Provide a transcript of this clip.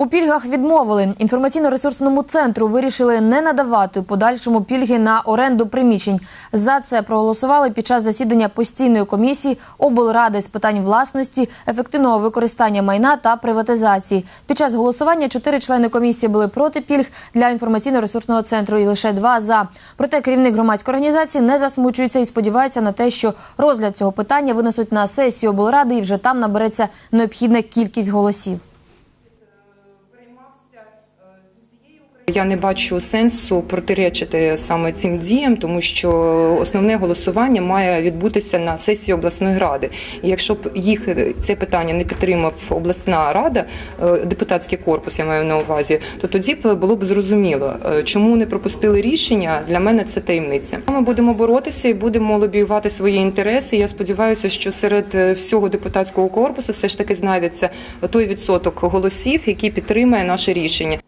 У пільгах відмовили. Інформаційно-ресурсному центру вирішили не надавати у подальшому пільги на оренду приміщень. За це проголосували під час засідання постійної комісії облради з питань власності, ефективного використання майна та приватизації. Під час голосування чотири члени комісії були проти пільг для інформаційно-ресурсного центру і лише два за. Проте керівник громадської організації не засмучується і сподівається на те, що розгляд цього питання винесуть на сесію облради і вже там набереться необхідна кількість голосів. Я не бачу сенсу протиречити саме цим діям, тому що основне голосування має відбутися на сесії обласної ради. І якщо б їх е, це питання не підтримав обласна рада, е, депутатський корпус, я маю на увазі, то тоді б було б зрозуміло, е, чому не пропустили рішення. Для мене це таємниця. Ми будемо боротися і будемо лобіювати свої інтереси. Я сподіваюся, що серед всього депутатського корпусу все ж таки знайдеться той відсоток голосів, який підтримає наше рішення.